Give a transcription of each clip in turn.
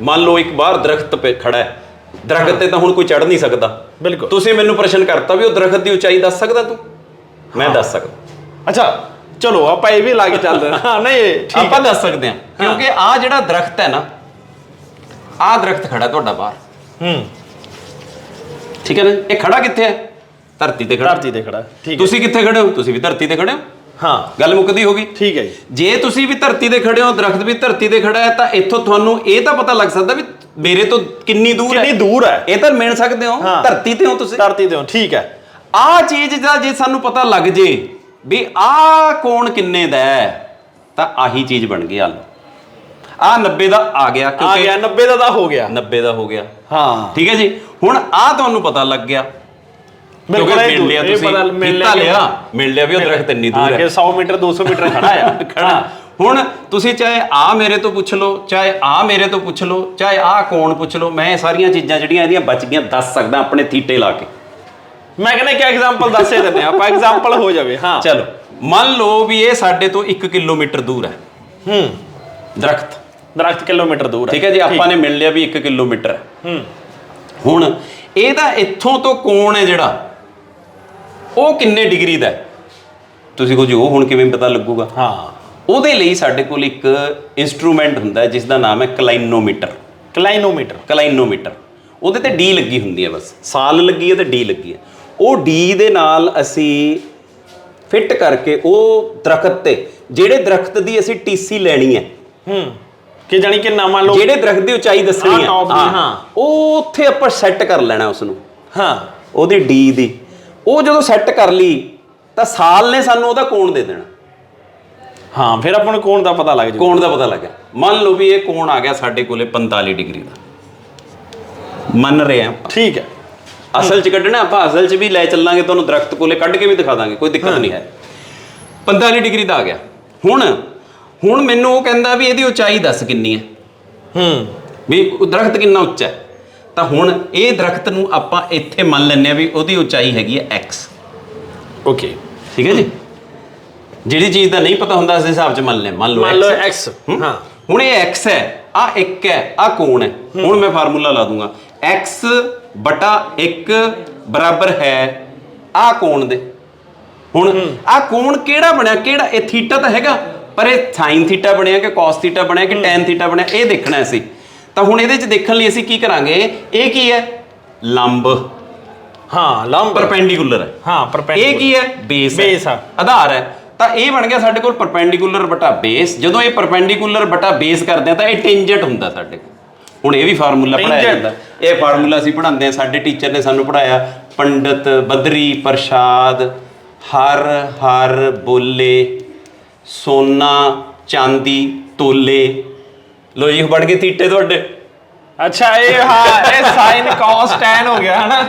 ਮੰਨ ਲਓ ਇੱਕ ਬਾਹਰ ਦਰਖਤ ਪੇ ਖੜਾ ਹੈ ਦਰਖਤ ਤੇ ਤਾਂ ਹੁਣ ਕੋਈ ਚੜ ਨਹੀਂ ਸਕਦਾ। ਬਿਲਕੁਲ। ਤੁਸੀਂ ਮੈਨੂੰ ਪ੍ਰਸ਼ਨ ਕਰਤਾ ਵੀ ਉਹ ਦਰਖਤ ਦੀ ਉਚਾਈ ਦੱਸ ਸਕਦਾ ਤੂੰ? ਮੈਂ ਦੱਸ ਸਕਦਾ। ਅੱਛਾ ਚਲੋ ਆਪਾਂ ਇਹ ਵੀ ਲਾ ਕੇ ਚੱਲਦੇ ਹਾਂ। ਨਹੀਂ ਆਪਾਂ ਦੱਸ ਸਕਦੇ ਹਾਂ ਕਿਉਂਕਿ ਆ ਜਿਹੜਾ ਦਰਖਤ ਹੈ ਨਾ ਆ ਦਰਖਤ ਖੜਾ ਤੁਹਾਡਾ ਬਾਹਰ। ਹੂੰ। ਠੀਕ ਹੈ ਨਾ? ਇਹ ਖੜਾ ਕਿੱਥੇ ਹੈ? ਧਰਤੀ ਤੇ ਖੜਾ। ਧਰਤੀ ਤੇ ਖੜਾ। ਠੀਕ ਹੈ। ਤੁਸੀਂ ਕਿੱਥੇ ਖੜੇ ਹੋ? ਤੁਸੀਂ ਵੀ ਧਰਤੀ ਤੇ ਖੜੇ ਹੋ? ਹਾਂ ਗੱਲ ਮੁੱਕਦੀ ਹੋ ਗਈ ਠੀਕ ਹੈ ਜੀ। ਜੇ ਤੁਸੀਂ ਵੀ ਧਰਤੀ ਤੇ ਖੜੇ ਹੋ ਦਰਖਤ ਵੀ ਧਰਤੀ ਤੇ ਖੜਾ ਹੈ ਤਾਂ ਇੱਥੋਂ ਤੁਹਾਨੂੰ ਇਹ ਤਾਂ ਪਤਾ ਲੱਗ ਸਕਦਾ ਵੀ ਮੇਰੇ ਤੋਂ ਕਿੰਨੀ ਦੂਰ ਹੈ। ਕਿੰਨੀ ਦੂਰ ਹੈ। ਇਹ ਤਾਂ ਮਿਲ ਸਕਦੇ ਹੋ ਹਾਂ। ਧਰਤੀ ਤੇ ਹੋ ਤੁਸੀਂ। ਧਰਤੀ ਤੇ ਹੋ ਠੀਕ ਹੈ। ਆਹ ਚੀਜ਼ ਦਾ ਜੇ ਸਾਨੂੰ ਪਤਾ ਲੱਗ ਜੇ ਵੀ ਆਹ ਕੋਣ ਕਿੰਨੇ ਦਾ ਹੈ ਤਾਂ ਆਹੀ ਚੀਜ਼ ਬਣ ਗਈ ਹਾਲ ਆਹ 90 ਦਾ ਆ ਗਿਆ ਆ ਕਿਉਂਕਿ ਗਿਆ 90 ਦਾ ਤਾਂ ਹੋ ਗਿਆ। 90 ਦਾ ਹੋ ਗਿਆ। ਹਾਂ। ਠੀਕ ਹੈ ਜੀ। ਹੁਣ ਆਹ ਤੁਹਾਨੂੰ ਪਤਾ ਲੱਗ ਗਿਆ ਕਿਉਂਕਿ ਇਹ ਮਿਲ ਲਿਆ ਇਹ ਤੁਸੀਂ ਪਤਾ ਮਿਲ ਹਿੱਤਾ ਲਿਆ ਲਿਆ। ਮਿਲ ਲਿਆ ਵੀ ਉਹ ਦਰਖਤ ਇੰਨੀ ਦੂਰ ਹੈ 100 ਮੀਟਰ 200 ਮੀਟਰ ਖੜਾ ਆ। ਖੜਾ। ਹੁਣ ਤੁਸੀਂ ਚਾਹੇ ਆ ਮੇਰੇ ਤੋਂ ਪੁੱਛ ਲਓ ਚਾਹੇ ਆ ਮੇਰੇ ਤੋਂ ਪੁੱਛ ਲਓ ਚਾਹੇ ਆ ਕੌਣ ਪੁੱਛ ਲਓ ਮੈਂ ਇਹ ਸਾਰੀਆਂ ਚੀਜ਼ਾਂ ਜਿਹੜੀਆਂ ਇਹਦੀਆਂ ਬਚ ਗਈਆਂ ਦੱਸ ਸਕਦਾ ਆਪਣੇ ਥੀਟੇ ਲਾ ਕੇ। ਮੈਂ ਕਹਿੰਦਾ ਕਿ ਐਗਜ਼ਾਮਪਲ ਦੱਸੇ ਦਿੰਦੇ ਆ ਆਪਾਂ ਐਗਜ਼ਾਮਪਲ ਹੋ ਜਾਵੇ ਹਾਂ। ਚਲੋ ਮੰਨ ਲਓ ਵੀ ਇਹ ਸਾਡੇ ਤੋਂ 1 ਕਿਲੋਮੀਟਰ ਦੂਰ ਹੈ। ਹੂੰ। ਦਰਖਤ। ਦਰਖਤ ਕਿਲੋਮੀਟਰ ਦੂਰ ਹੈ। ਠੀਕ ਹੈ ਜੀ ਆਪਾਂ ਨੇ ਮਿਲ ਲਿਆ ਵੀ 1 ਕਿਲੋਮੀਟਰ ਹੈ। ਹੂੰ। ਹੁਣ ਇਹਦਾ ਇੱਥੋਂ ਤੋਂ ਕੋਣ ਹੈ ਜਿਹੜਾ ਉਹ ਕਿੰਨੇ ਡਿਗਰੀ ਦਾ ਹੈ? ਤੁਸੀਂ ਕਹੋ ਜੀ ਉਹ ਹੁਣ ਕਿਵੇਂ ਪਤਾ ਲੱਗੂਗਾ? ਹਾਂ। ਉਹਦੇ ਲਈ ਸਾਡੇ ਕੋਲ ਇੱਕ ਇਨਸਟਰੂਮੈਂਟ ਹੁੰਦਾ ਹੈ ਜਿਸ ਦਾ ਨਾਮ ਹੈ ਕਲਾਈਨੋਮੀਟਰ। ਕਲਾਈਨੋਮੀਟਰ। ਕਲਾਈਨੋਮੀਟਰ। ਉਹਦੇ ਤੇ ਡੀ ਲੱਗੀ ਹੁੰਦੀ ਹੈ ਬਸ। ਸਾਲ ਲੱਗੀ ਹੈ ਤੇ ਡੀ ਲੱਗੀ ਹੈ। ਉਹ ਡੀ ਦੇ ਨਾਲ ਅਸੀਂ ਫਿੱਟ ਕਰਕੇ ਉਹ ਦਰਖਤ ਤੇ ਜਿਹੜੇ ਦਰਖਤ ਦੀ ਅਸੀਂ ਟੀਸੀ ਲੈਣੀ ਹੈ। ਹੂੰ। ਕਿ ਜਾਨੀ ਕਿ ਨਾ ਮੰਨ ਲਓ ਜਿਹੜੇ ਦਰਖਤ ਦੀ ਉਚਾਈ ਦੱਸਣੀ ਹਾਂ, ਹੈ। top ਦੀ, ਹਾਂ। ਉਹ ਉੱਥੇ ਆਪਾਂ ਸੈੱਟ ਕਰ ਲੈਣਾ ਉਸ ਨੂੰ ਹਾਂ। ਉਹਦੀ ਡੀ ਦੀ। ਉਹ ਜਦੋਂ ਸੈੱਟ ਕਰ ਲਈ ਤਾਂ ਸਾਲ ਨੇ ਸਾਨੂੰ ਉਹਦਾ ਕੋਣ ਦੇ ਦੇਣਾ। ਹਾਂ ਫਿਰ ਆਪਾਂ ਨੂੰ ਕੋਣ ਦਾ ਪਤਾ ਲੱਗ ਜੂ ਕੋਣ ਦਾ ਪਤਾ ਲੱਗਾ ਮੰਨ ਲਓ ਵੀ ਇਹ ਕੋਣ ਆ ਗਿਆ ਸਾਡੇ ਕੋਲੇ 45 ਡਿਗਰੀ ਦਾ। ਮੰਨ ਰਹੇ ਆ ਠੀਕ ਹੈ। ਅਸਲ ਚ ਕੱਢਣਾ ਆਪਾਂ ਅਸਲ ਚ ਵੀ ਲੈ ਚੱਲਾਂਗੇ ਤੁਹਾਨੂੰ ਦਰਖਤ ਕੋਲੇ ਕੱਢ ਕੇ ਵੀ ਦਿਖਾ ਦਾਂਗੇ ਕੋਈ ਦਿੱਕਤ ਨਹੀਂ ਹੈ। 45 ਡਿਗਰੀ ਦਾ ਆ ਗਿਆ। ਹੁਣ ਹੁਣ ਮੈਨੂੰ ਉਹ ਕਹਿੰਦਾ ਵੀ ਇਹਦੀ ਉਚਾਈ ਦੱਸ ਕਿੰਨੀ ਹੈ। ਹੂੰ। ਵੀ ਉਹ ਦਰਖਤ ਕਿੰਨਾ ਉੱਚਾ ਹੈ? ਤਾਂ ਹੁਣ ਇਹ ਦਰਖਤ ਨੂੰ ਆਪਾਂ ਇੱਥੇ ਮੰਨ ਲੈਂਦੇ ਆ ਵੀ ਉਹਦੀ ਉਚਾਈ ਹੈਗੀ ਹੈ x ਓਕੇ ਠੀਕ ਹੈ ਜੀ? ਜਿਹੜੀ ਚੀਜ਼ ਦਾ ਨਹੀਂ ਪਤਾ ਹੁੰਦਾ ਇਸ ਹਿਸਾਬ ਚ ਮੰਨ ਲੈ ਮੰਨ ਲਓ ਮੰਨ ਲਓ x ਹੈ। x ਹੂੰ? ਹਾਂ। ਹੁਣ ਇਹ x ਹੈ ਆ 1 ਹੈ ਆ ਕੋਣ ਹੈ। ਹੁਣ ਮੈਂ ਫਾਰਮੂਲਾ ਲਾ ਦੂੰਗਾ। X ਬਟਾ 1 ਬਰਾਬਰ ਹੈ ਆ ਕੋਣ ਦੇ। ਹੁਣ ਆ ਕੋਣ ਕਿਹੜਾ ਬਣਿਆ? ਕਿਹੜਾ ਇਹ ਥੀਟਾ ਤਾਂ ਹੈਗਾ? ਪਰ ਇਹ sin ਥੀਟਾ ਬਣਿਆ ਕਿ cos ਥੀਟਾ ਬਣਿਆ ਕਿ tan ਥੀਟਾ ਬਣਿਆ? ਇਹ ਦੇਖਣਾ ਸੀ ਤਾਂ ਹੁਣ ਇਹਦੇ ਚ ਦੇਖਣ ਲਈ ਅਸੀਂ ਕੀ ਕਰਾਂਗੇ? ਇਹ ਕੀ ਹੈ? ਲੰਬ। ਹਾਂ ਲੰਬ। ਪਰਪੈਂਡੀਕੂਲਰ ਹੈ। ਹਾਂ ਇਹ ਪਰਪੈਂਡੀਕੂਲਰ ਕੀ ਹੈ? ਬੇਸ Base ਆ। ਆਧਾਰ ਹੈ। ਤਾਂ ਇਹ ਬਣ ਗਿਆ ਸਾਡੇ ਕੋਲ ਪਰਪੈਂਡੀਕੂਲਰ ਬਟਾ ਬੇਸ। ਜਦੋਂ ਇਹ ਪਰਪੈਂਡੀਕੂਲਰ ਬਟਾ ਬੇਸ ਕਰਦੇ ਆ ਤਾਂ ਇਹ ਟੈਂਜੈਂਟ ਹੁੰਦਾ ਸਾਡੇ ਕੋਲ। ਹੁਣ ਇਹ ਵੀ ਫਾਰਮੂਲਾ ਪੜਾਇਆ। ਜਾਂਦਾ। ਇਹ ਫਾਰਮੂਲਾ ਅਸੀਂ ਪੜਾਉਂਦੇ ਆ ਸਾਡੇ ਟੀਚਰ ਨੇ ਸਾਨੂੰ ਪੜਾਇਆ ਪੰਡਤ ਬਦਰੀ ਪ੍ਰਸ਼ਾਦ ਹਰ ਹਰ ਬੋਲੇ ਸੋਨਾ ਚਾਂਦੀ ਤੋਲੇ। ਲੋ ਜੀ ਬਣ ਗਏ ਥੀਟੇ ਤੁਹਾਡੇ ਅੱਛਾ ਇਹ ਹਾਂ ਇਹ ਸਾਈਨ cos tan ਹੋ ਗਿਆ ਹਨਾ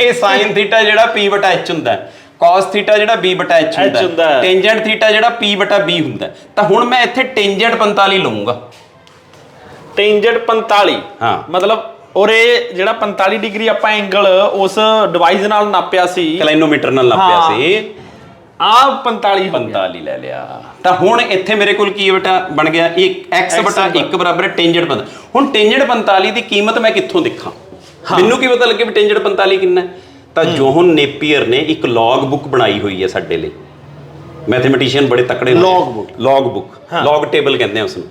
ਇਹ sin ਥੀਟਾ ਜਿਹੜਾ p ਬਟਾ h ਹੁੰਦਾ cos ਥੀਟਾ ਜਿਹੜਾ b ਬਟਾ h ਹੁੰਦਾ। ਟੈਂਜੈਂਟ ਥੀਟਾ ਜਿਹੜਾ p ਬਟਾ b ਹੁੰਦਾ। ਤਾਂ ਹੁਣ ਮੈਂ ਇੱਥੇ ਟੈਂਜੈਂਟ 45 ਲਵਾਂਗਾ ਟੈਂਜੈਂਟ 45 ਹਾਂ। ਮਤਲਬ ਔਰ ਇਹ ਜਿਹੜਾ 45 ਡਿਗਰੀ ਆਪਾਂ ਐਂਗਲ ਉਸ ਡਿਵਾਈਸ ਨਾਲ ਨਾਪਿਆ ਸੀ ਕਲਾਈਨੋਮੀਟਰ ਨਾਲ ਨਾਪਿਆ। ਸੀ ਆ 45 ਹੋ ਗਿਆ। 45 ਲੈ ਲਿਆ। ਤਾਂ ਹੁਣ ਇੱਥੇ ਮੇਰੇ ਕੋਲ ਕੀ ਬਟਾ ਬਣ ਗਿਆ? ਇੱਕ x ਬਟਾ 1 ਬਰਾਬਰ ਹੈ ਟੈਂਜੈਂਟ 45 ਹੁਣ ਟੈਂਜੈਂਟ 45 ਦੀ ਕੀਮਤ ਮੈਂ ਕਿੱਥੋਂ ਦੇਖਾਂ? ਮੈਨੂੰ ਕੀ ਪਤਾ ਲੱਗੇ ਵੀ ਟੈਂਜੈਂਟ 45 ਕਿੰਨਾ ਹੈ? ਤਾਂ ਜੋਹਨ ਨੇਪੀਅਰ ਨੇ ਇੱਕ ਲੌਗ ਬੁੱਕ ਬਣਾਈ ਹੋਈ ਹੈ ਸਾਡੇ ਲਈ। ਮੈਥਮੈਟੀਸ਼ੀਅਨ ਬੜੇ ਤਕੜੇ Log book। Log book log table ਕਹਿੰਦੇ ਆ ਉਸ ਨੂੰ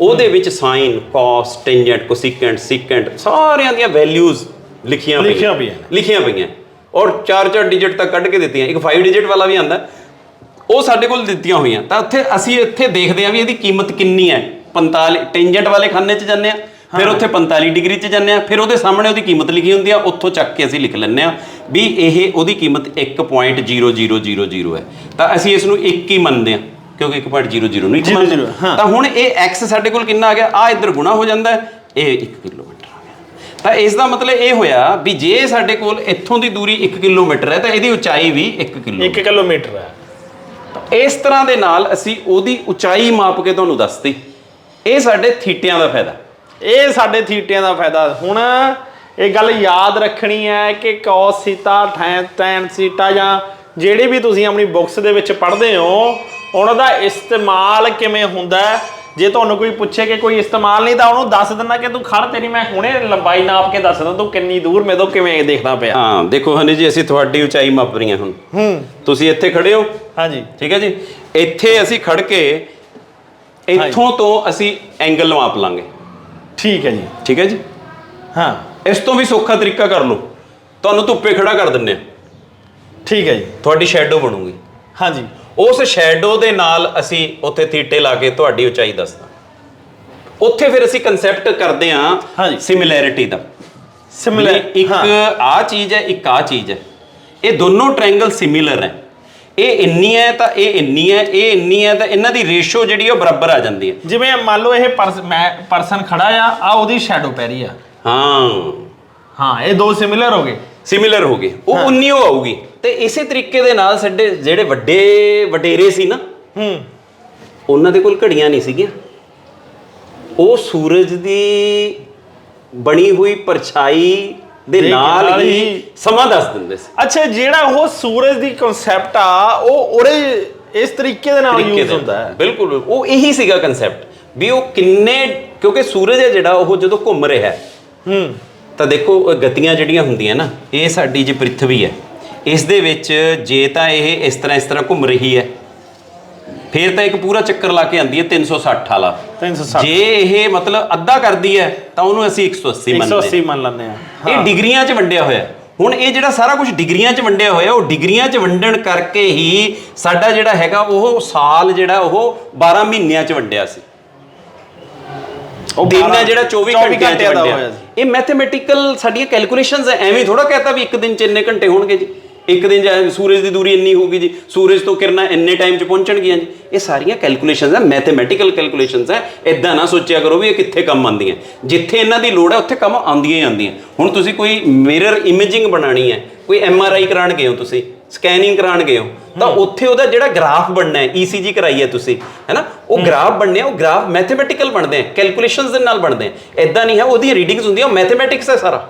ਉਹਦੇ ਵਿੱਚ sine cos tangent cosecant secant ਸਾਰਿਆਂ ਦੀਆਂ ਵੈਲਿਊਜ਼ ਲਿਖੀਆਂ ਪਈਆਂ। ਲਿਖੀਆਂ ਪਈਆਂ। ਔਰ ਚਾਰ ਚਾਰ ਡਿਜਿਟ ਤੱਕ ਕੱਢ ਕੇ ਦਿੱਤੀਆਂ। ਇੱਕ 5 ਡਿਜਿਟ ਵਾਲਾ ਵੀ ਆਂਦਾ। ਉਹ ਸਾਡੇ ਕੋਲ ਦਿੱਤੀਆਂ ਹੋਈਆਂ। ਤਾਂ ਉੱਥੇ ਅਸੀਂ ਇੱਥੇ ਦੇਖਦੇ ਹਾਂ ਵੀ ਇਹਦੀ ਕੀਮਤ ਕਿੰਨੀ ਹੈ। 45 ਟੈਂਜੈਂਟ ਵਾਲੇ ਖਾਨੇ 'ਚ ਜਾਂਦੇ ਆ ਫਿਰ ਉੱਥੇ 45 ਡਿਗਰੀ 'ਚ ਜਾਂਦੇ ਆ ਫਿਰ ਉਹਦੇ ਸਾਹਮਣੇ ਉਹਦੀ ਕੀਮਤ ਲਿਖੀ ਹੁੰਦੀ ਆ। ਉੱਥੋਂ ਚੱਕ ਕੇ ਅਸੀਂ ਲਿਖ ਲੈਂਦੇ ਆ ਵੀ ਇਹ ਉਹਦੀ ਕੀਮਤ 1.0000 ਹੈ। ਤਾਂ ਅਸੀਂ ਇਸ ਨੂੰ 1 ਹੀ ਮੰਨਦੇ ਆ ਕਿਉਂਕਿ 1.00 ਨੂੰ 1 ਜ਼ੀਰੋ ਮੰਨਦੇ ਹਾਂ। ਤਾਂ ਹੁਣ ਇਹ x ਸਾਡੇ ਕੋਲ ਕਿੰਨਾ ਆ ਗਿਆ? ਆ ਇੱਧਰ ਗੁਣਾ ਹੋ ਜਾਂਦਾ ਇਹ 1 ਕਿਲੋਮੀਟਰ। ਤਾਂ ਇਸ ਦਾ ਮਤਲਬ ਇਹ ਹੋਇਆ ਵੀ ਜੇ ਸਾਡੇ ਕੋਲ ਇੱਥੋਂ ਦੀ ਦੂਰੀ 1 ਕਿਲੋਮੀਟਰ ਹੈ ਤਾਂ ਇਹਦੀ ਉਚਾਈ ਵੀ 1 ਕਿਲੋਮੀਟਰ। 1 ਕਿਲੋਮੀਟਰ ਹੈ। ਇਸ ਤਰ੍ਹਾਂ ਦੇ ਨਾਲ ਅਸੀਂ ਉਹਦੀ ਉਚਾਈ ਮਾਪ ਕੇ ਤੁਹਾਨੂੰ ਦੱਸਤੀ। ਇਹ ਸਾਡੇ ਥੀਟਿਆਂ ਦਾ ਫਾਇਦਾ। ਇਹ ਸਾਡੇ ਥੀਟਿਆਂ ਦਾ ਫਾਇਦਾ। ਹੁਣ ਇਹ ਗੱਲ ਯਾਦ ਰੱਖਣੀ ਹੈ ਕਿ cos theta tan tan theta ਜਾਂ ਜਿਹੜੇ ਵੀ ਤੁਸੀਂ ਆਪਣੀ ਬੁੱਕਸ ਦੇ ਵਿੱਚ ਪੜ੍ਹਦੇ ਹੋ ਉਹਨਾਂ ਦਾ ਇਸਤੇਮਾਲ ਕਿਵੇਂ ਹੁੰਦਾ ਹੈ? ਜੇ ਤੁਹਾਨੂੰ ਕੋਈ ਪੁੱਛੇ ਕਿ ਕੋਈ ਇਸਤੇਮਾਲ ਨਹੀਂ ਤਾਂ ਉਹਨੂੰ ਦੱਸ ਦਿੰਦਾ ਕਿ ਤੂੰ ਖੜ ਤੇਰੀ ਮੈਂ ਹੁਣੇ ਲੰਬਾਈ ਨਾਪ ਕੇ ਦੱਸ ਦਿੰਦਾ ਤੂੰ ਕਿੰਨੀ ਦੂਰ ਮੇਰੇ ਤੋਂ ਕਿਵੇਂ ਦੇਖਦਾ ਪਿਆ। ਹਾਂ ਦੇਖੋ ਹਨੀ ਜੀ ਅਸੀਂ ਤੁਹਾਡੀ ਉਚਾਈ ਮਾਪ ਰਹੀਆਂ ਹੁਣ। ਹੂੰ। ਤੁਸੀਂ ਇੱਥੇ ਖੜੇ ਹੋ? ਹਾਂਜੀ। ਠੀਕ ਹੈ ਜੀ? ਇੱਥੇ ਅਸੀਂ ਖੜ ਕੇ ਇੱਥੋਂ ਤੋਂ ਅਸੀਂ ਐਂਗਲ ਮਾਪ ਲਾਂਗੇ। ਠੀਕ ਹੈ ਜੀ। ਠੀਕ ਹੈ ਜੀ? ਹਾਂ। ਇਸ ਤੋਂ ਵੀ ਸੌਖਾ ਤਰੀਕਾ ਕਰ ਲਓ। ਤੁਹਾਨੂੰ ਧੁੱਪੇ ਖੜਾ ਕਰ ਦਿੰਨੇ ਆ ਠੀਕ ਹੈ ਜੀ। ਤੁਹਾਡੀ ਸ਼ੈਡੋ ਬਣੂਗੀ। ਹਾਂਜੀ। ਉਸ ਸ਼ੈਡੋ ਦੇ ਨਾਲ ਅਸੀਂ ਉੱਥੇ ਥੀਟੇ ਲਾ ਕੇ ਤੁਹਾਡੀ ਉਚਾਈ ਦੱਸਦਾ। ਉੱਥੇ ਫਿਰ ਅਸੀਂ ਕਨਸੈਪਟ ਕਰਦੇ ਹਾਂ। ਸਿਮਿਲੈਰਿਟੀ ਦਾ। ਸਿਮਿਲਰ ਇੱਕ ਆ ਚੀਜ਼ ਹੈ ਇੱਕ ਆ ਚੀਜ਼ ਹੈ। ਇਹ ਦੋਨੋਂ ਟ੍ਰਾਇੰਗਲ ਸਿਮਿਲਰ ਹੈ। ਇਹ ਇੰਨੀ ਹੈ ਤਾਂ ਇਹ ਇੰਨੀ ਹੈ ਇਹ ਇੰਨੀ ਹੈ ਤਾਂ ਇਹਨਾਂ ਦੀ ਰੇਸ਼ੋ ਜਿਹੜੀ ਉਹ ਬਰਾਬਰ ਆ ਜਾਂਦੀ ਹੈ। ਜਿਵੇਂ ਮੰਨ ਲਓ ਇਹ ਮੈਂ ਪਰਸਨ ਖੜਾ ਆ ਆ ਉਹਦੀ ਸ਼ੈਡੋ ਪੈ ਰਹੀ ਆ। ਹਾਂ। ਹਾਂ ਇਹ ਦੋ ਸਿਮਿਲਰ ਹੋ ਗਏ। ਸਿਮਿਲਰ ਹੋ ਗਏ। ਉਹ ਉਨੀ ਉਹ ਆਊਗੀ। ਤੇ ਇਸੇ ਤਰੀਕੇ ਦੇ ਨਾਲ ਸਾਡੇ ਜਿਹੜੇ ਵੱਡੇ ਵਡੇਰੇ ਸੀ ਨਾ ਹੂੰ। ਉਹਨਾਂ ਦੇ ਕੋਲ ਘੜੀਆਂ ਨਹੀਂ ਸੀਗੀਆਂ। ਉਹ ਸੂਰਜ ਦੀ ਬਣੀ ਹੋਈ ਪਰਛਾਈ ਦੇ ਨਾਲ ਹੀ ਸਮਾਂ ਦੱਸ ਦਿੰਦੇ ਸੀ। ਅੱਛਾ ਜਿਹੜਾ ਉਹ ਸੂਰਜ ਦੀ ਕਨਸੈਪਟ ਆ ਉਹ ਉਹਦੇ ਇਸ ਤਰੀਕੇ ਦੇ ਨਾਲ ਯੂਜ਼ ਹੁੰਦਾ ਹੈ। ਬਿਲਕੁਲ ਉਹ ਇਹੀ ਸੀਗਾ ਕਨਸੈਪਟ ਵੀ ਉਹ ਕਿੰਨੇ ਕਿਉਂਕਿ ਸੂਰਜ ਹੈ ਜਿਹੜਾ ਉਹ ਜਦੋਂ ਘੁੰਮ ਰਿਹਾ ਹੈ ਹੂੰ। ਤਾਂ ਦੇਖੋ ਗਤੀਆਂ ਜਿਹੜੀਆਂ ਹੁੰਦੀਆਂ ਨਾ ਇਹ ਸਾਡੀ ਜੇ ਪ੍ਰਿਥਵੀ ਹੈ। ਇਸ ਦੇ ਵਿੱਚ ਜੇ ਤਾਂ ਇਹ ਇਸ ਤਰ੍ਹਾਂ ਇਸ ਤਰ੍ਹਾਂ ਘੁੰਮ ਰਹੀ ਹੈ ਫਿਰ ਤਾਂ ਇੱਕ ਪੂਰਾ ਚੱਕਰ ਲਾ ਕੇ ਆਂਦੀ ਹੈ 360 ਵਾਲਾ। 360 ਜੇ ਇਹ ਮਤਲਬ ਅੱਧਾ ਕਰਦੀ ਹੈ ਤਾਂ ਉਹਨੂੰ ਅਸੀਂ 180 ਮੰਨਦੇ 180 ਮੰਨ ਲੈਂਦੇ ਆ ਹਾਂ। ਇਹ ਡਿਗਰੀਆਂ 'ਚ ਵੰਡਿਆ ਹੋਇਆ। ਹੁਣ ਇਹ ਜਿਹੜਾ ਸਾਰਾ ਕੁਝ ਡਿਗਰੀਆਂ 'ਚ ਵੰਡਿਆ ਹੋਇਆ ਉਹ ਡਿਗਰੀਆਂ 'ਚ ਵੰਡਣ ਕਰਕੇ ਹੀ ਸਾਡਾ ਜਿਹੜਾ ਹੈਗਾ ਉਹ ਸਾਲ ਜਿਹੜਾ ਉਹ 12 ਮਹੀਨਿਆਂ 'ਚ ਵੰਡਿਆ ਸੀ। ਉਹ ਦਿਨ ਹੈ ਜਿਹੜਾ 24 24 ਘੰਟਿਆਂ 'ਚ ਘੰਟਿਆਂ ਦਾ ਹੋਇਆ। ਇਹ ਮੈਥਮੈਟੀਕਲ ਸਾਡੀਆਂ ਕੈਲਕੂਲੇਸ਼ਨਸ ਐਵੇਂ ਥੋੜਾ ਕਹਤਾ ਵੀ ਇੱਕ ਦਿਨ 'ਚ ਇੰਨੇ ਘੰਟੇ ਹੋਣਗੇ ਜੀ। ਇੱਕ ਦਿਨ ਐ ਸੂਰਜ ਦੀ ਦੂਰੀ ਇੰਨੀ ਹੋਊਗੀ ਜੀ ਸੂਰਜ ਤੋਂ ਕਿਰਨਾਂ ਇੰਨੇ ਟਾਈਮ 'ਚ ਪਹੁੰਚਣਗੀਆਂ ਜੀ। ਇਹ ਸਾਰੀਆਂ ਕੈਲਕੂਲੇਸ਼ਨਸ ਹੈ ਮੈਥਮੈਟੀਕਲ ਕੈਲਕੂਲੇਸ਼ਨਸ ਹੈ ਇਦਾਂ ਨਾ ਸੋਚਿਆ ਕਰੋ ਵੀ ਇਹ ਕਿੱਥੇ ਕੰਮ ਆਉਂਦੀਆਂ। ਜਿੱਥੇ ਇਹਨਾਂ ਦੀ ਲੋੜ ਹੈ ਉੱਥੇ ਕੰਮ ਆਉਂਦੀਆਂ ਹੀ ਆਉਂਦੀਆਂ। ਹੁਣ ਤੁਸੀਂ ਕੋਈ ਮਿਰਰ ਇਮੇਜਿੰਗ ਬਣਾਣੀ ਹੈ ਕੋਈ ਐਮ ਆਰ ਆਈ ਕਰਾਉਣ ਗਏ ਹੋ ਤੁਸੀਂ ਸਕੈਨਿੰਗ ਕਰਾਉਣ ਗਏ ਹੋ ਤਾਂ ਉੱਥੇ ਉਹਦਾ ਜਿਹੜਾ ਗ੍ਰਾਫ ਬਣਨਾ ਹੈ ਈਸੀਜੀ ਕਰਾਈ ਹੈ ਤੁਸੀਂ ਹੈਨਾ? ਉਹ ਗ੍ਰਾਫ ਬਣਨੇ ਆ ਉਹ ਗ੍ਰਾਫ ਮੈਥਮੈਟੀਕਲ ਬਣਦੇ ਆ ਕੈਲਕੂਲੇਸ਼ਨਸ ਦੇ ਨਾਲ ਬਣਦੇ ਆ। ਇਦਾਂ ਨਹੀਂ ਹੈ ਉਹਦੀਆਂ ਰੀਡਿੰਗਸ ਹੁੰਦੀਆਂ ਮੈਥਮੈਟਿਕਸ ਹੈ ਸਾਰਾ।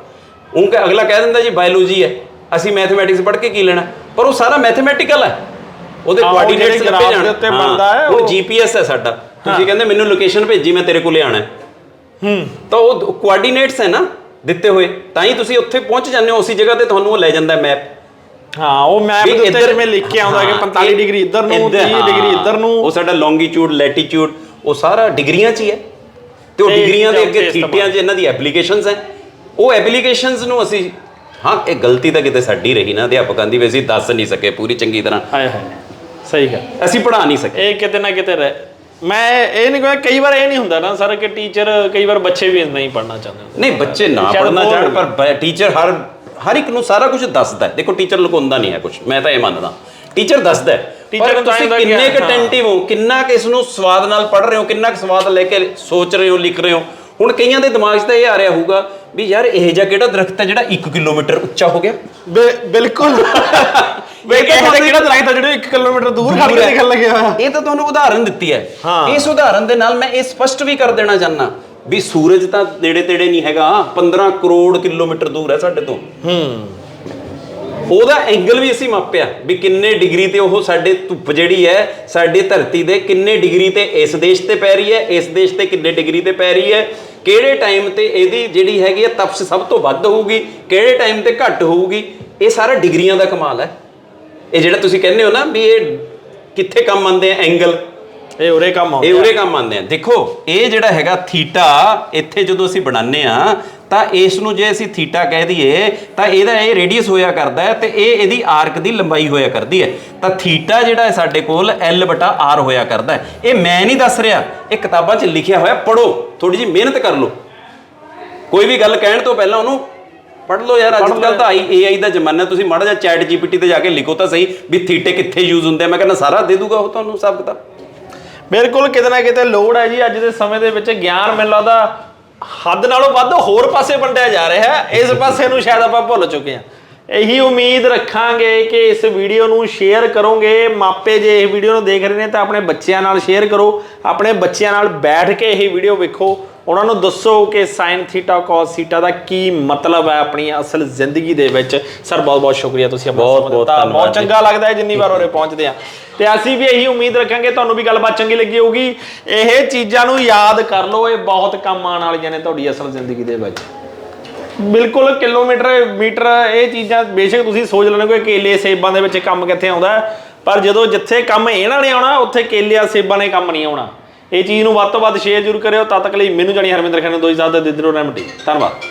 ਉਹ ਅਗਲਾ ਕਹਿ ਦਿੰਦਾ ਜੀ ਬਾਇਓਲੋਜੀ ਹੈ। ਅਸੀਂ ਮੈਥਮੈਟਿਕਸ ਪੜ੍ਹ ਕੇ ਕੀ ਲੈਣਾ? ਪਰ ਉਹ ਸਾਰਾ ਮੈਥਮੈਟਿਕਲ ਹੈ। ਉਹਦੇ ਕੋਆਰਡੀਨੇਟਸ ਲੱਭੇ ਜਾਣ ਦੇ ਉੱਤੇ ਬਣਦਾ ਹੈ, ਉਹ ਜੀਪੀਐਸ ਹੈ ਸਾਡਾ। ਤੁਸੀਂ ਕਹਿੰਦੇ ਮੈਨੂੰ ਲੋਕੇਸ਼ਨ ਭੇਜੀ ਮੈਂ ਤੇਰੇ ਕੋਲੇ ਆਣਾ ਹੈ। ਤਾਂ ਉਹ ਕੋਆਰਡੀਨੇਟਸ ਹੈ ਨਾ ਦਿੱਤੇ ਹੋਏ। ਤਾਂ ਹੀ ਤੁਸੀਂ ਉੱਥੇ ਪਹੁੰਚ ਜਾਂਦੇ ਹੋ ਉਸੇ ਜਗ੍ਹਾ ਤੇ ਤੁਹਾਨੂੰ ਉਹ ਲੈ ਜਾਂਦਾ ਮੈਪ ਹਾਂ ਉਹ ਮੈਪ ਦੇ ਉੱਤੇ ਜਿਵੇਂ ਲਿਖ ਕੇ ਆਉਂਦਾ ਕਿ 45 ਡਿਗਰੀ ਇੱਧਰ ਨੂੰ 30 ਡਿਗਰੀ ਇੱਧਰ ਨੂੰ। ਉਹ ਸਾਡਾ ਲੌਂਗੀਟਿਊਡ ਲੈਟੀਟਿਊਡ ਉਹ ਸਾਰਾ ਡਿਗਰੀਆਂ 'ਚ ਹੀ ਹੈ। ਤੇ ਉਹ ਡਿਗਰੀਆਂ ਦੇ ਅੱਗੇ। ਥੀਟਿਆਂ 'ਚ ਇਹਨਾਂ ਦੀ ਐਪਲੀਕੇਸ਼ਨਸ ਹੈ ਉਹ ਐਪਲੀਕੇਸ਼ਨਸ ਨੂੰ ਅਸੀਂ ਹਾਂ ਇਹ ਗਲਤੀ ਤਾਂ ਕਿਤੇ ਸਾਡੀ ਰਹੀ ਨਾ ਅਧਿਆਪਕਾਂ ਦੀ ਵੀ ਅਸੀਂ ਦੱਸ ਨਹੀਂ ਸਕੇ ਪੂਰੀ ਚੰਗੀ ਤਰ੍ਹਾਂ। ਹਾਏ ਹਾਏ ਸਹੀ ਗੱਲ। ਅਸੀਂ ਪੜ੍ਹਾ ਨਹੀਂ ਸਕੇ। ਇਹ ਕਿਤੇ ਨਾ ਕਿਤੇ ਰਹਿ ਮੈਂ ਇਹ ਨਹੀਂ ਕਹਿੰਦਾ ਕਈ ਵਾਰ ਇਹ ਨਹੀਂ ਹੁੰਦਾ ਨਾ ਸਰ ਕਿ ਟੀਚਰ ਕਈ ਵਾਰ ਬੱਚੇ ਵੀ ਨਹੀਂ ਪੜ੍ਹਨਾ ਚਾਹੁੰਦੇ ਨਹੀਂ ਬੱਚੇ ਨਾ ਸ਼ਾਇਦ ਬੋਰ ਚਾਹਣ ਪਰ ਟੀਚਰ ਹਰ ਹਰ ਇੱਕ ਨੂੰ ਸਾਰਾ ਕੁਝ ਦੱਸਦਾ ਹੈ। ਦੇਖੋ ਟੀਚਰ ਲੁਕਾਉਂਦਾ ਨਹੀਂ ਹੈ ਕੁਝ ਮੈਂ ਤਾਂ ਇਹ ਮੰਨਦਾ। ਟੀਚਰ ਦੱਸਦਾ ਹੈ। Teacher ਪਰ ਨੂੰ ਤਾਂ ਤੁਸੀਂ ਇਹਦਾ ਕਿੰਨੇ ਕੁ ਹਾਂ। ਅਟੈਂਟਿਵ ਹੋ ਕਿੰਨਾ ਕਿ ਇਸ ਨੂੰ ਸਵਾਦ ਨਾਲ ਪੜ੍ਹ ਰਹੇ ਹੋ ਕਿੰਨਾ ਕੁ ਸਵਾਦ ਲੈ ਕੇ ਸੋਚ ਰਹੇ ਹੋ ਲਿਖ ਰਹੇ ਹੋ ਹੁਣ ਕਈਆਂ ਦੇ ਦਿਮਾਗ 'ਚ ਤਾਂ ਇਹ ਆ ਰਿਹਾ ਹੋਊਗਾ ਵੀ ਯਾਰ ਇਹ ਜਿਹਾ ਕਿਹੜਾ ਦਰਖਤ ਹੈ ਜਿਹੜਾ 1 ਕਿਲੋਮੀਟਰ ਉੱਚਾ ਹੋ ਗਿਆ? ਬਿਲਕੁਲ। ਵੇ ਇਹ ਕਿਹੜਾ ਦਰਖਤ ਆ ਜਿਹੜਾ 1 ਕਿਲੋਮੀਟਰ ਦੂਰ ਖੜ ਕੇ। ਦਿਖਣ ਲੱਗਿਆ ਹੋਇਆ? ਇਹ ਤਾਂ ਤੁਹਾਨੂੰ ਉਦਾਹਰਨ ਦਿੱਤੀ ਹੈ। ਹਾਂ। ਇਸ ਉਦਾਹਰਨ ਦੇ ਨਾਲ ਮੈਂ ਇਹ ਸਪਸ਼ਟ ਵੀ ਕਰ ਦੇਣਾ ਚਾਹੁੰਦਾ ਵੀ ਸੂਰਜ ਤਾਂ ਨੇੜੇ ਤੇੜੇ ਨਹੀਂ ਹੈਗਾ। 15 ਕਰੋੜ ਕਿਲੋਮੀਟਰ ਦੂਰ ਹੈ ਸਾਡੇ ਤੋਂ। ਹੂੰ। ਉਹਦਾ ਐਂਗਲ ਵੀ ਅਸੀਂ ਮਾਪਿਆ ਵੀ ਕਿੰਨੇ ਡਿਗਰੀ ਤੇ ਉਹ ਸਾਡੇ ਧੁੱਪ ਜਿਹੜੀ ਹੈ ਸਾਡੀ ਧਰਤੀ ਦੇ ਕਿੰਨੇ ਡਿਗਰੀ ਤੇ ਇਸ ਦੇਸ਼ ਤੇ ਪੈ ਰਹੀ ਹੈ ਇਸ ਦੇਸ਼ ਤੇ ਕਿੰਨੇ ਡਿਗਰੀ ਤੇ ਪੈ ਰਹੀ ਹੈ ਕਿਹੜੇ ਟਾਈਮ ਤੇ ਇਹਦੀ ਜਿਹੜੀ ਹੈਗੀ ਹੈ ਤਪਸ਼ ਸਭ ਤੋਂ ਵੱਧ ਹੋਊਗੀ, ਕਿਹੜੇ ਟਾਈਮ ਤੇ ਘੱਟ ਹੋਊਗੀ, ਇਹ ਸਾਰਾ ਡਿਗਰੀਆਂ ਦਾ ਕਮਾਲ ਹੈ। ਇਹ ਜਿਹੜਾ ਤੁਸੀਂ ਕਹਿੰਦੇ ਹੋ ਨਾ ਵੀ ਇਹ ਕਿੱਥੇ ਕੰਮ ਆਉਂਦੇ ਆ ਐਂਗਲ ਇਹ ਉਰੇ ਕੰਮ ਆਉਂਦਾ ਇਹ ਉਰੇ ਕੰਮ ਆਉਂਦੇ ਆ। ਦੇਖੋ ਇਹ ਜਿਹੜਾ ਹੈਗਾ ਥੀਟਾ ਇੱਥੇ ਜਦੋਂ ਅਸੀਂ ਬਣਾਉਂਦੇ ਆ ਤਾਂ ਇਸ ਨੂੰ ਜੇ ਅਸੀਂ ਥੀਟਾ ਕਹਿ ਦਈਏ ਤਾਂ ਇਹਦਾ ਇਹ ਰੇਡੀਅਸ ਹੋਇਆ ਕਰਦਾ ਹੈ ਤੇ ਇਹ ਇਹਦੀ ਆਰਕ ਦੀ ਲੰਬਾਈ ਹੋਇਆ ਕਰਦੀ ਹੈ। ਤਾਂ ਥੀਟਾ ਜਿਹੜਾ ਹੈ ਸਾਡੇ ਕੋਲ L ਬਟਾ R ਹੋਇਆ ਕਰਦਾ ਹੈ। ਇਹ ਮੈਂ ਨਹੀਂ ਦੱਸ ਰਿਹਾ ਇਹ ਕਿਤਾਬਾਂ 'ਚ ਲਿਖਿਆ ਹੋਇਆ ਪੜੋ ਥੋੜੀ ਜਿਹੀ ਮਿਹਨਤ ਕਰ ਲਓ। ਕੋਈ ਵੀ ਗੱਲ ਕਹਿਣ ਤੋਂ ਪਹਿਲਾਂ ਉਹਨੂੰ ਪੜ੍ਹ ਲਓ ਯਾਰ ਅੱਜ ਕੱਲ੍ਹ ਤਾਂ ਆਈ AI ਦਾ ਜ਼ਮਾਨਾ ਤੁਸੀਂ ਮਾੜਾ ਜਿਹਾ ਚੈਟ GPT ਤੇ ਜਾ ਕੇ ਲਿਖੋ ਤਾਂ ਸਹੀ ਵੀ ਥੀਟੇ ਕਿੱਥੇ ਯੂਜ਼ ਹੁੰਦੇ ਆ। ਮੈਂ ਕਹਿੰਦਾ ਸਾਰਾ ਦੇ ਦੂਗਾ ਉਹ ਤੁਹਾਨੂੰ ਸਭ ਕਿਤਾਬ। ਬਿਲਕੁਲ ਕਿਤੇ ਨਾ ਕਿਤੇ ਲੋੜ ਹੈ ਜੀ, ਅੱਜ ਦੇ ਸਮੇਂ ਦੇ ਵਿੱਚ ਗਿਆਨ ਮੈਨੂੰ ਲੱਗਦਾ ਹੱਦ ਨਾਲੋਂ ਵੱਧ ਹੋਰ ਪਾਸੇ ਵੰਡਿਆ ਜਾ ਰਿਹਾ ਹੈ। ਇਸ ਪਾਸੇ ਨੂੰ ਸ਼ਾਇਦ ਆਪਾਂ ਭੁੱਲ ਚੁੱਕੇ ਹਾਂ। ਇਹੀ ਉਮੀਦ ਰੱਖਾਂਗੇ ਕਿ ਇਸ ਵੀਡੀਓ ਨੂੰ ਸ਼ੇਅਰ ਕਰੋਗੇ। ਮਾਪੇ ਜੇ ਇਹ ਵੀਡੀਓ ਨੂੰ ਦੇਖ ਰਹੇ ਨੇ ਤਾਂ ਆਪਣੇ ਬੱਚਿਆਂ ਨਾਲ ਸ਼ੇਅਰ ਕਰੋ। ਆਪਣੇ ਬੱਚਿਆਂ ਨਾਲ ਬੈਠ ਕੇ ਇਹ ਵੀਡੀਓ ਵੇਖੋ। ਉਹਨਾਂ ਨੂੰ ਦੱਸੋ ਕਿ sin ਥੀਟਾ cos ਥੀਟਾ ਦਾ ਕੀ ਮਤਲਬ ਹੈ ਆਪਣੀ ਅਸਲ ਜ਼ਿੰਦਗੀ ਦੇ ਵਿੱਚ? ਸਰ ਬਹੁਤ ਬਹੁਤ ਸ਼ੁਕਰੀਆ ਤੁਸੀਂ ਆਪਣਾ ਬਹੁਤ- ਬਹੁਤ ਬਹੁਤ। ਚੰਗਾ ਲੱਗਦਾ ਹੈ ਜਿੰਨੀ ਵਾਰ ਉਰੇ ਪਹੁੰਚਦੇ ਆ ਤੇ ਅਸੀਂ ਵੀ ਇਹੀ ਉਮੀਦ ਰੱਖਾਂਗੇ ਤੁਹਾਨੂੰ ਵੀ ਗੱਲਬਾਤ ਚੰਗੀ ਲੱਗੀ ਹੋਊਗੀ। ਇਹ ਚੀਜ਼ਾਂ ਨੂੰ ਯਾਦ ਕਰ ਲਓ ਇਹ ਬਹੁਤ ਕੰਮ ਆਉਣ ਵਾਲੀਆਂ ਨੇ ਤੁਹਾਡੀ ਅਸਲ ਜ਼ਿੰਦਗੀ ਦੇ ਵਿੱਚ। ਬਿਲਕੁਲ ਕਿਲੋਮੀਟਰ ਮੀਟਰ ਇਹ ਚੀਜ਼ਾਂ ਬੇਸ਼ੱਕ ਤੁਸੀਂ ਸੋਚ ਲੈਣੇ ਕੋਈ ਕੇਲੇ ਸੇਬਾਂ ਦੇ ਵਿੱਚ ਕੰਮ ਕਿੱਥੇ ਆਉਂਦਾ ਪਰ ਜਦੋਂ ਜਿੱਥੇ ਕੰਮ ਇਹਨਾਂ ਨੇ ਆਉਣਾ ਉੱਥੇ ਕੇਲਿਆਂ ਸੇਬਾਂ ਨੇ ਕੰਮ ਨਹੀਂ ਆਉਣਾ। ਇਹ ਚੀਜ਼ ਨੂੰ ਵੱਧ ਤੋਂ ਵੱਧ ਸ਼ੇਅਰ ਜ਼ਰੂਰ ਕਰਿਓ, ਤਦ ਤੱਕ ਲਈ ਮੈਨੂੰ ਜਾਣੀ ਹਰਮਿੰਦਰ ਖਾਨ ਨੂੰ ਦੋਈ ਸਾਹਿਬ ਦੇ ਦਿਓ। ਰੈਮਡੀ ਧੰਨਵਾਦ।